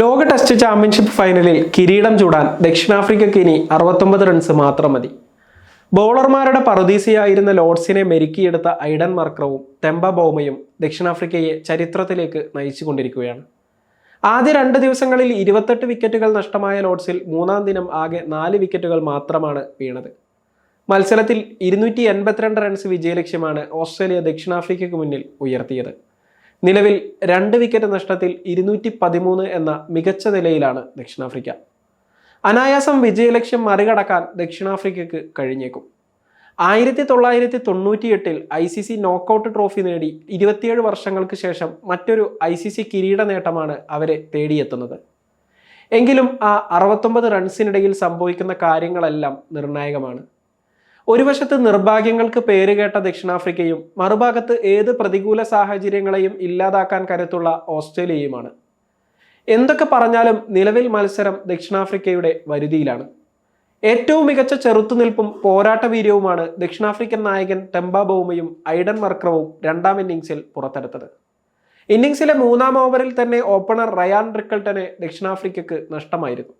ലോക test championship ഫൈനലിൽ കിരീടം ചൂടാൻ ദക്ഷിണാഫ്രിക്കയ്ക്ക് ഇനി അറുപത്തൊമ്പത് റൺസ് മാത്രം മതി. ബൗളർമാരുടെ പറുദീസയായിരുന്ന ലോർഡ്സിനെ മെരുക്കിയെടുത്ത ഐഡൻ മർക്രവും തെമ്പ ബോമയും ദക്ഷിണാഫ്രിക്കയെ ചരിത്രത്തിലേക്ക് നയിച്ചുകൊണ്ടിരിക്കുകയാണ്. ആദ്യ രണ്ട് ദിവസങ്ങളിൽ ഇരുപത്തെട്ട് വിക്കറ്റുകൾ നഷ്ടമായ ലോഡ്സിൽ മൂന്നാം ദിനം ആകെ നാല് വിക്കറ്റുകൾ മാത്രമാണ് വീണത്. മത്സരത്തിൽ ഇരുന്നൂറ്റി എൺപത്തിരണ്ട് റൺസ് വിജയലക്ഷ്യമാണ് ഓസ്ട്രേലിയ ദക്ഷിണാഫ്രിക്കയ്ക്ക് മുന്നിൽ ഉയർത്തിയത്. നിലവിൽ രണ്ട് വിക്കറ്റ് നഷ്ടത്തിൽ ഇരുന്നൂറ്റി പതിമൂന്ന് എന്ന മികച്ച നിലയിലാണ് ദക്ഷിണാഫ്രിക്ക. അനായാസം വിജയലക്ഷ്യം മറികടക്കാൻ ദക്ഷിണാഫ്രിക്കയ്ക്ക് കഴിഞ്ഞേക്കും. ആയിരത്തി തൊള്ളായിരത്തി തൊണ്ണൂറ്റിയെട്ടിൽ I C C knockout trophy നേടി ഇരുപത്തിയേഴ് വർഷങ്ങൾക്ക് ശേഷം മറ്റൊരു ഐ സി സി കിരീട നേട്ടമാണ് അവരെ തേടിയെത്തുന്നത്. എങ്കിലും ആ അറുപത്തൊമ്പത് റൺസിനിടയിൽ സംഭവിക്കുന്ന കാര്യങ്ങളെല്ലാം നിർണായകമാണ്. ഒരു വശത്ത് നിർഭാഗ്യങ്ങൾക്ക് പേരുകേട്ട ദക്ഷിണാഫ്രിക്കയും മറുഭാഗത്ത് ഏത് പ്രതികൂല സാഹചര്യങ്ങളെയും ഇല്ലാതാക്കാൻ കരുത്തുള്ള ഓസ്ട്രേലിയയുമാണ്. എന്തൊക്കെ പറഞ്ഞാലും നിലവിൽ മത്സരം ദക്ഷിണാഫ്രിക്കയുടെ വരുതിയിലാണ്. ഏറ്റവും മികച്ച ചെറുത്തുനിൽപ്പും പോരാട്ട വീര്യവുമാണ് ദക്ഷിണാഫ്രിക്കൻ നായകൻ ടെമ്പ ബൗമയും ഐഡൻ മർക്രവും രണ്ടാം ഇന്നിംഗ്സിൽ പുറത്തെടുത്തത്. ഇന്നിംഗ്സിലെ മൂന്നാം ഓവറിൽ തന്നെ ഓപ്പണർ റയാൻ റിക്കൾട്ടനെ ദക്ഷിണാഫ്രിക്കയ്ക്ക് നഷ്ടമായിരുന്നു.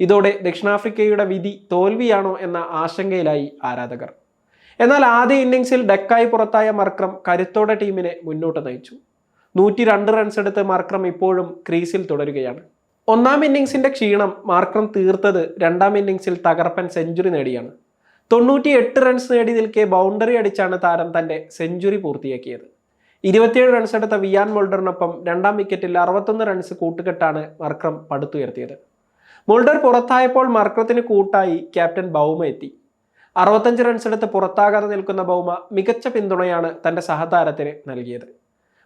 ഇതോടെ ദക്ഷിണാഫ്രിക്കയുടെ വിധി തോൽവിയാണോ എന്ന ആശങ്കയിലായി ആരാധകർ. എന്നാൽ ആദ്യ ഇന്നിങ്സിൽ ഡെക്കായി പുറത്തായ മർക്രം കരുത്തോടെ ടീമിനെ മുന്നോട്ട് നയിച്ചു. നൂറ്റി രണ്ട് റൺസ് എടുത്ത് മാർക്രം ഇപ്പോഴും ക്രീസിൽ തുടരുകയാണ്. ഒന്നാം ഇന്നിങ്സിന്റെ ക്ഷീണം മാർക്രം തീർത്തത് രണ്ടാം ഇന്നിങ്സിൽ തകർപ്പൻ സെഞ്ചുറി നേടിയാണ്. തൊണ്ണൂറ്റി എട്ട് റൺസ് നേടി നിൽക്കെ ബൗണ്ടറി അടിച്ചാണ് താരം തന്റെ സെഞ്ചുറി പൂർത്തിയാക്കിയത്. ഇരുപത്തിയേഴ് റൺസ് എടുത്ത വിയാൻ മോൾഡറിനൊപ്പം രണ്ടാം വിക്കറ്റിൽ അറുപത്തൊന്ന് റൺസ് കൂട്ടുകെട്ടാണ് മർക്രം പടുത്തുയർത്തിയത്. മുൾഡർ പുറത്തായപ്പോൾ മർക്കത്തിന് കൂട്ടായി ക്യാപ്റ്റൻ ബൗമ എത്തി. അറുപത്തഞ്ച് റൺസ് എടുത്ത് പുറത്താകാതെ നിൽക്കുന്ന ബൗമ മികച്ച പിന്തുണയാണ് തന്റെ സഹതാരത്തിന് നൽകിയത്.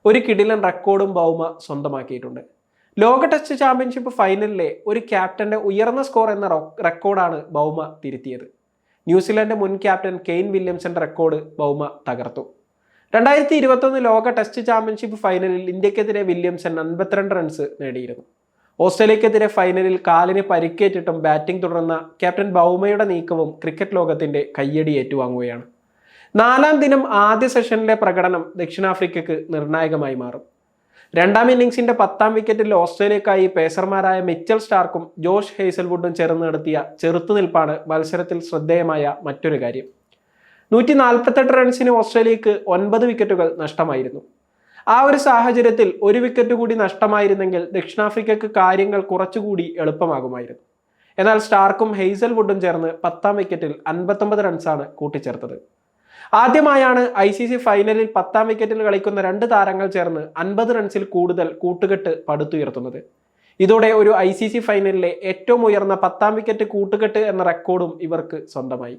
ഒരു കിടിലൻ റെക്കോർഡും ബൗമ സ്വന്തമാക്കിയിട്ടുണ്ട്. ലോക ടെസ്റ്റ് ചാമ്പ്യൻഷിപ്പ് ഫൈനലിലെ ഒരു ക്യാപ്റ്റന്റെ ഉയർന്ന സ്കോർ എന്ന റെക്കോർഡാണ് ബൗമ തിരുത്തിയത്. ന്യൂസിലൻഡ് മുൻ ക്യാപ്റ്റൻ കെയ്ൻ വില്യംസന്റെ റെക്കോർഡ് ബൗമ തകർത്തു. രണ്ടായിരത്തി ഇരുപത്തൊന്ന് ലോക ടെസ്റ്റ് ചാമ്പ്യൻഷിപ്പ് ഫൈനലിൽ ഇന്ത്യക്കെതിരെ വില്യംസൺ അൻപത്തിരണ്ട് റൺസ് നേടിയിരുന്നു. ഓസ്ട്രേലിയക്കെതിരെ ഫൈനലിൽ കാലിന് പരിക്കേറ്റിട്ടും ബാറ്റിംഗ് തുടർന്ന ക്യാപ്റ്റൻ ബൗമയുടെ നീക്കവും ക്രിക്കറ്റ് ലോകത്തിന്റെ കയ്യടി ഏറ്റുവാങ്ങുകയാണ്. നാലാം ദിനം ആദ്യ സെഷനിലെ പ്രകടനം ദക്ഷിണാഫ്രിക്കയ്ക്ക് നിർണായകമായി മാറും. രണ്ടാം ഇന്നിംഗ്സിന്റെ പത്താം വിക്കറ്റിൽ ഓസ്ട്രേലിയക്കായി പേസർമാരായ മിച്ചൽ സ്റ്റാർക്കും ജോഷ് ഹേസൽവുഡും ചേർന്ന് നടത്തിയ ചെറുത്തുനിൽപ്പാണ് മത്സരത്തിൽ ശ്രദ്ധേയമായ മറ്റൊരു കാര്യം. നൂറ്റി നാൽപ്പത്തെട്ട് റൺസിന് ഓസ്ട്രേലിയക്ക് ഒൻപത് വിക്കറ്റുകൾ നഷ്ടമായിരുന്നു. ആ ഒരു സാഹചര്യത്തിൽ ഒരു വിക്കറ്റ് കൂടി നഷ്ടമായിരുന്നെങ്കിൽ ദക്ഷിണാഫ്രിക്കയ്ക്ക് കാര്യങ്ങൾ കുറച്ചുകൂടി എളുപ്പമാകുമായിരുന്നു. എന്നാൽ സ്റ്റാർക്കും ഹെയ്സൽവുഡും ചേർന്ന് പത്താം വിക്കറ്റിൽ അൻപത്തൊമ്പത് റൺസാണ് കൂട്ടിച്ചേർത്തത്. ആദ്യമായാണ് ഐ സി സി ഫൈനലിൽ പത്താം വിക്കറ്റിൽ കളിക്കുന്ന രണ്ട് താരങ്ങൾ ചേർന്ന് അൻപത് റൺസിൽ കൂടുതൽ കൂട്ടുകെട്ട് പടുത്തുയർത്തുന്നത്. ഇതോടെ ഒരു ഐ സി സി ഫൈനലിലെ ഏറ്റവും ഉയർന്ന പത്താം വിക്കറ്റ് കൂട്ടുകെട്ട് എന്ന റെക്കോർഡും ഇവർക്ക് സ്വന്തമായി.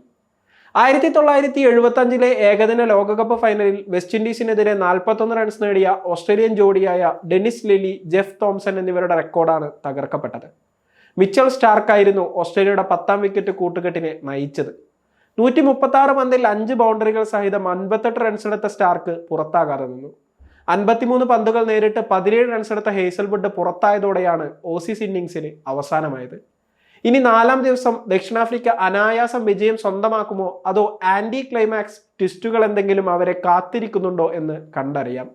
ആയിരത്തി തൊള്ളായിരത്തി എഴുപത്തി അഞ്ചിലെ ഏകദിന ലോകകപ്പ് ഫൈനലിൽ വെസ്റ്റ് ഇൻഡീസിനെതിരെ നാൽപ്പത്തൊന്ന് റൺസ് നേടിയ ഓസ്ട്രേലിയൻ ജോഡിയായ ഡെന്നിസ് ലിലി ജെഫ് തോംസൺ എന്നിവരുടെ റെക്കോർഡാണ് തകർക്കപ്പെട്ടത്. മിച്ചൽ സ്റ്റാർക്കായിരുന്നു ഓസ്ട്രേലിയയുടെ പത്താം വിക്കറ്റ് കൂട്ടുകെട്ടിനെ നയിച്ചത്. നൂറ്റി മുപ്പത്തി ആറ് പന്തിൽ അഞ്ച് ബൗണ്ടറികൾ സഹിതം അൻപത്തെട്ട് റൺസ് എടുത്ത സ്റ്റാർക്ക് പുറത്താകാതെ നിന്നു. അൻപത്തിമൂന്ന് പന്തുകൾ നേരിട്ട് പതിനേഴ് റൺസ് എടുത്ത ഹേസൽവുഡ് പുറത്തായതോടെയാണ് ഓസീസ് ഇന്നിംഗ്സിന് അവസാനമായത്. ഇനി നാലാം ദിവസം ദക്ഷിണാഫ്രിക്ക അനായാസം വിജയം സ്വന്തമാക്കുമോ? അതോ ആന്റി ക്ലൈമാക്സ് ട്വിസ്റ്റുകൾ എന്തെങ്കിലും അവരെ കാത്തിരിക്കുന്നുണ്ടോ എന്ന് കണ്ടറിയാം.